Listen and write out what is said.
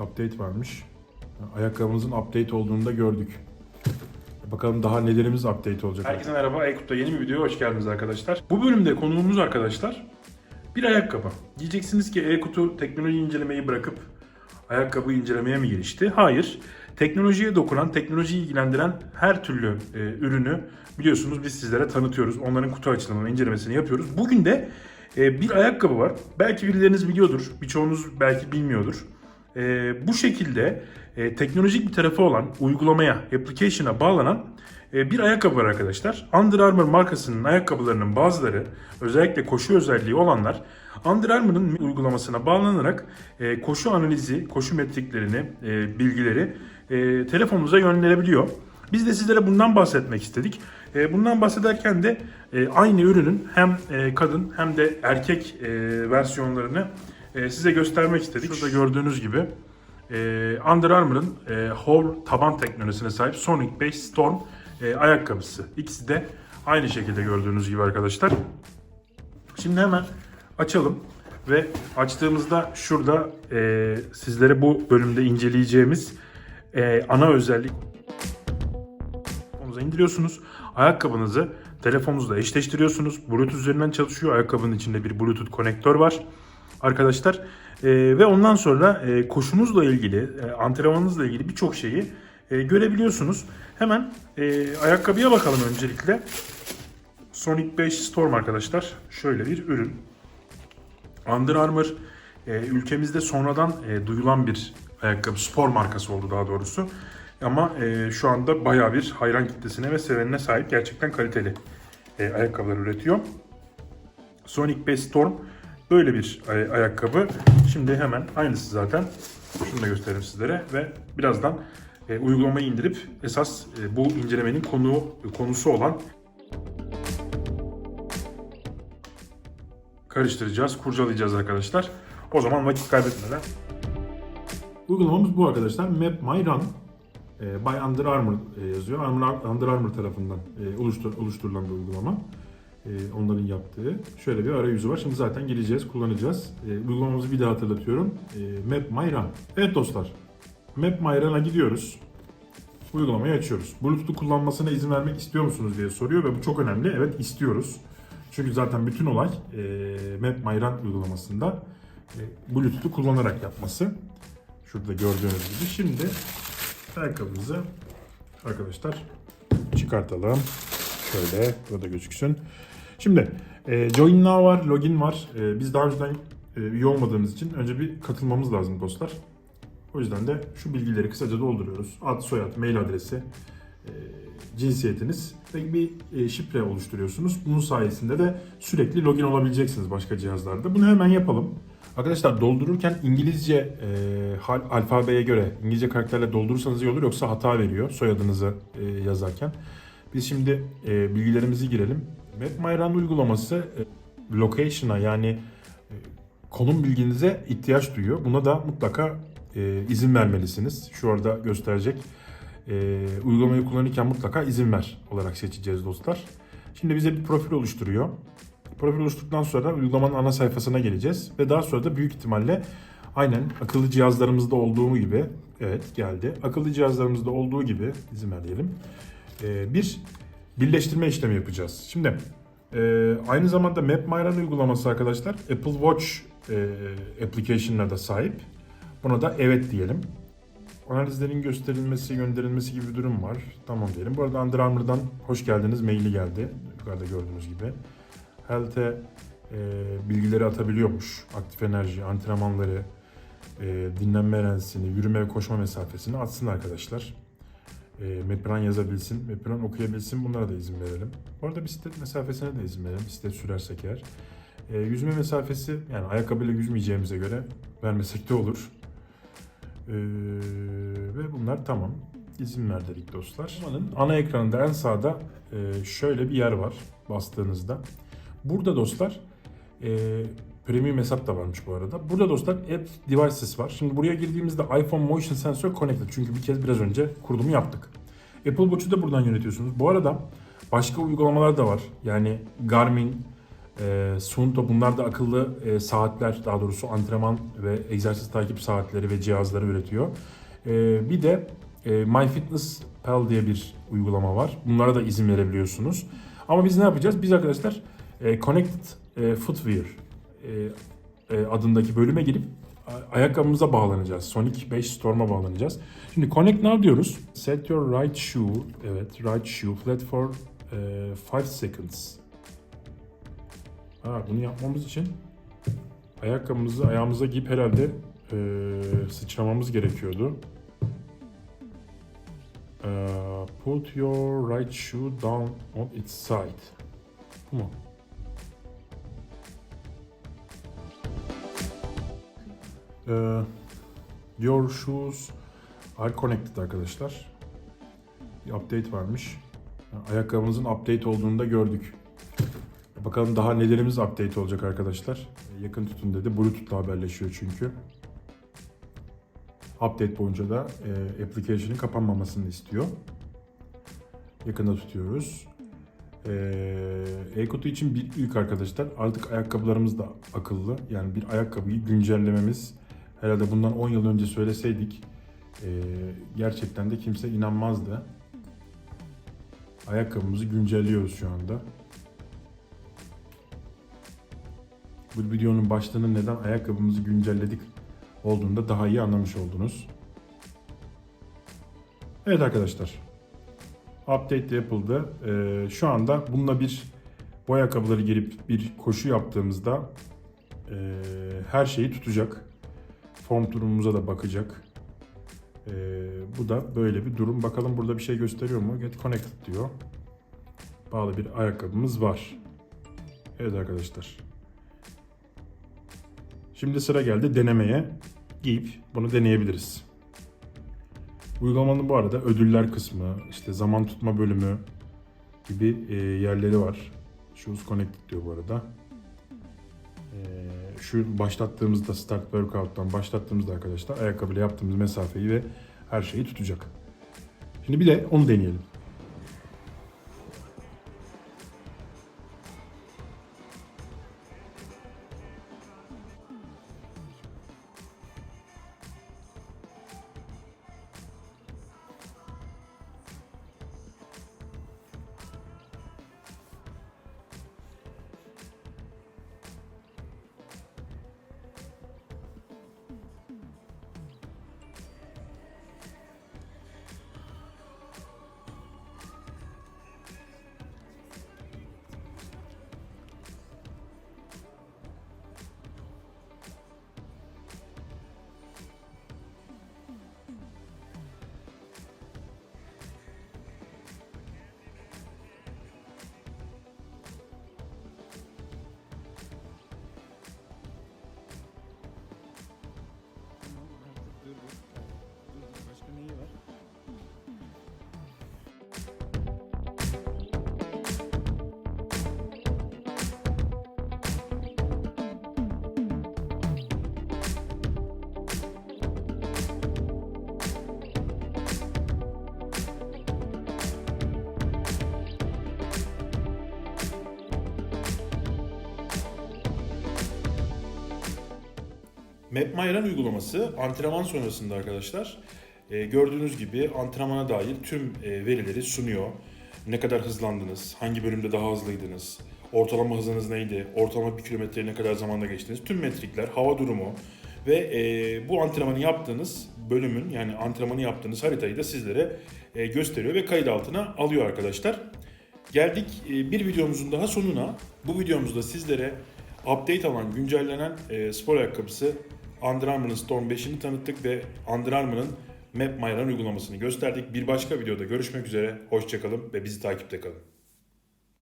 Update varmış. Ayakkabımızın update olduğunu da gördük. Bakalım daha nelerimiz update olacak. Herkese merhaba. Aykut'ta yeni bir videoya hoş geldiniz arkadaşlar. Bu bölümde konuğumuz arkadaşlar bir ayakkabı. Diyeceksiniz ki Aykut'u teknoloji incelemeyi bırakıp ayakkabı incelemeye mi girişti? Hayır. Teknolojiye dokunan, teknolojiyi ilgilendiren her türlü e, ürünü biliyorsunuz biz sizlere tanıtıyoruz. Onların kutu açılımını, incelemesini yapıyoruz. Bugün de e, bir ayakkabı var. Belki birileriniz biliyordur, birçoğunuz belki bilmiyordur. E, bu şekilde e, teknolojik bir tarafı olan uygulamaya, application'a bağlanan e, bir ayakkabı var arkadaşlar. Under Armour markasının ayakkabılarının bazıları özellikle koşu özelliği olanlar Under Armour'ın uygulamasına bağlanarak e, koşu analizi, koşu metriklerini, e, bilgileri e, telefonunuza yönlenebiliyor. Biz de sizlere bundan bahsetmek istedik. E, bundan bahsederken de e, aynı ürünün hem e, kadın hem de erkek versiyonlarını e, size göstermek istedik. Şurada gördüğünüz gibi e, Under Armour'ın e, taban teknolojisine sahip Sonic 5 Storm e, ayakkabısı. İkisi de aynı şekilde gördüğünüz gibi arkadaşlar. Şimdi hemen açalım ve açtığımızda şurada e, sizlere bu bölümde inceleyeceğimiz e, ana özellik telefonunuza indiriyorsunuz. Ayakkabınızı telefonunuzla eşleştiriyorsunuz. Bluetooth üzerinden çalışıyor. Ayakkabının içinde bir Bluetooth konektör var. Arkadaşlar e, ve ondan sonra e, koşunuzla ilgili, e, antrenmanınızla ilgili birçok şeyi e, görebiliyorsunuz. Hemen e, ayakkabıya bakalım öncelikle. Sonic 5 Storm arkadaşlar. Şöyle bir ürün. Under Armour e, ülkemizde sonradan e, duyulan bir ayakkabı, spor markası oldu daha doğrusu. Ama e, şu anda bayağı bir hayran kitlesine ve sevenine sahip gerçekten kaliteli e, ayakkabılar üretiyor. Sonic 5 Storm böyle bir ay- ayakkabı. Şimdi hemen aynısı zaten. Şunu da göstereyim sizlere ve birazdan e, uygulamayı indirip esas e, bu incelemenin konu konusu olan karıştıracağız, kurcalayacağız arkadaşlar. O zaman vakit kaybetmeden. Uygulamamız bu arkadaşlar. Map My Run e, by Under Armour e, yazıyor. Under Armour tarafından e, oluştur, oluşturulan bir uygulama. E, onların yaptığı. Şöyle bir arayüzü var. Şimdi zaten gireceğiz, kullanacağız. E, uygulamamızı bir daha hatırlatıyorum. E, Map My Run. Evet dostlar. Map My Run'a gidiyoruz. Uygulamayı açıyoruz. Bluetooth'u kullanmasına izin vermek istiyor musunuz diye soruyor ve bu çok önemli. Evet istiyoruz. Çünkü zaten bütün olay Map My Run uygulamasında Bluetooth'u kullanarak yapması. Şurada gördüğünüz gibi. Şimdi ayakkabımızı arkadaşlar çıkartalım. Şöyle burada gözüksün. Şimdi e, Join Now var, Login var. E, biz daha önceden e, üye olmadığımız için önce bir katılmamız lazım dostlar. O yüzden de şu bilgileri kısaca dolduruyoruz. Ad, soyad, mail adresi, e, cinsiyetiniz ve bir e, şifre oluşturuyorsunuz. Bunun sayesinde de sürekli login olabileceksiniz başka cihazlarda. Bunu hemen yapalım. Arkadaşlar doldururken İngilizce e, hal- alfabeye göre İngilizce karakterle doldurursanız iyi olur yoksa hata veriyor soyadınızı e, yazarken. Biz şimdi e, bilgilerimizi girelim. MapMyRun uygulaması e, location'a yani e, konum bilginize ihtiyaç duyuyor. Buna da mutlaka e, izin vermelisiniz. Şu orada gösterecek. Uygulamayı kullanırken mutlaka izin ver olarak seçeceğiz dostlar. Şimdi bize bir profil oluşturuyor. Profil oluşturduktan sonra uygulamanın ana sayfasına geleceğiz ve daha sonra da büyük ihtimalle aynen akıllı cihazlarımızda olduğu gibi evet geldi. Akıllı cihazlarımızda olduğu gibi izin ver diyelim. bir birleştirme işlemi yapacağız. Şimdi e, aynı zamanda MapMyRun uygulaması arkadaşlar Apple Watch e, application'ına da sahip. Buna da evet diyelim. Analizlerin gösterilmesi, gönderilmesi gibi bir durum var. Tamam diyelim. Bu arada Under Armour'dan hoş geldiniz maili geldi. Yukarıda gördüğünüz gibi. Health'e e, bilgileri atabiliyormuş. Aktif enerji, antrenmanları, e, dinlenme enerjisini, yürüme ve koşma mesafesini atsın arkadaşlar. E, Mepran yazabilsin, Mepran okuyabilsin bunlara da izin verelim. Bu arada bisiklet mesafesine de izin verelim. Bisiklet sürersek eğer. E, yüzme mesafesi yani ayakkabıyla yüzmeyeceğimize göre vermesek de olur. Ee, ve bunlar tamam. İzin ver dedik dostlar. Uygulamanın ana ekranında en sağda e, şöyle bir yer var bastığınızda. Burada dostlar e, premium hesap da varmış bu arada. Burada dostlar App Devices var. Şimdi buraya girdiğimizde iPhone Motion Sensor Connected. Çünkü bir kez biraz önce kurulumu yaptık. Apple Watch'u da buradan yönetiyorsunuz. Bu arada başka uygulamalar da var. Yani Garmin, E, Suunto bunlar da akıllı e, saatler daha doğrusu antrenman ve egzersiz takip saatleri ve cihazları üretiyor. E, bir de e, MyFitnessPal diye bir uygulama var. Bunlara da izin verebiliyorsunuz. Ama biz ne yapacağız? Biz arkadaşlar e, Connected e, Footwear adındaki bölüme girip ayakkabımıza bağlanacağız. Sonic 5 Storm'a bağlanacağız. Şimdi Connect Now diyoruz. Set your right shoe, evet right shoe flat for 5 seconds. Ha, bunu yapmamız için ayakkabımızı ayağımıza giyip herhalde e, sıçramamız gerekiyordu. E, put your right shoe down on its side. Bu mu? E, your shoes are connected arkadaşlar. Bir update varmış. Ayakkabımızın update olduğunu da gördük. Bakalım daha nelerimiz update olacak arkadaşlar. Yakın tutun dedi. Bluetooth'la haberleşiyor çünkü. Update boyunca da e, application'ın kapanmamasını istiyor. Yakında tutuyoruz. E-kutu için bir ilk arkadaşlar. Artık ayakkabılarımız da akıllı. Yani bir ayakkabıyı güncellememiz herhalde bundan 10 yıl önce söyleseydik e, gerçekten de kimse inanmazdı. Ayakkabımızı güncelliyoruz şu anda. Bu videonun başlığının neden ayakkabımızı güncelledik olduğunda daha iyi anlamış oldunuz. Evet arkadaşlar. Update yapıldı. Ee, şu anda bununla bir bu ayakkabıları gelip bir koşu yaptığımızda e, her şeyi tutacak. Form durumumuza da bakacak. Ee, bu da böyle bir durum. Bakalım burada bir şey gösteriyor mu? Get connected diyor. Bağlı bir ayakkabımız var. Evet arkadaşlar. Şimdi sıra geldi denemeye. Giyip bunu deneyebiliriz. Uygulamanın bu arada ödüller kısmı, işte zaman tutma bölümü gibi e, yerleri var. Shoes Connected diyor bu arada. Şu başlattığımızda Start Workout'tan başlattığımızda arkadaşlar ayakkabıyla yaptığımız mesafeyi ve her şeyi tutacak. Şimdi bir de onu deneyelim. MapMyRun uygulaması antrenman sonrasında arkadaşlar e, gördüğünüz gibi antrenmana dair tüm e, verileri sunuyor. Ne kadar hızlandınız, hangi bölümde daha hızlıydınız, ortalama hızınız neydi, ortalama bir kilometreyi ne kadar zamanda geçtiniz, tüm metrikler, hava durumu ve e, bu antrenmanı yaptığınız bölümün yani antrenmanı yaptığınız haritayı da sizlere e, gösteriyor ve kayıt altına alıyor arkadaşlar. Geldik e, bir videomuzun daha sonuna. Bu videomuzda sizlere update alan, güncellenen e, spor ayakkabısı Under Armour'ın Storm 5'ini tanıttık ve Under Armour'ın Map My uygulamasını gösterdik. Bir başka videoda görüşmek üzere. Hoşçakalın ve bizi takipte kalın.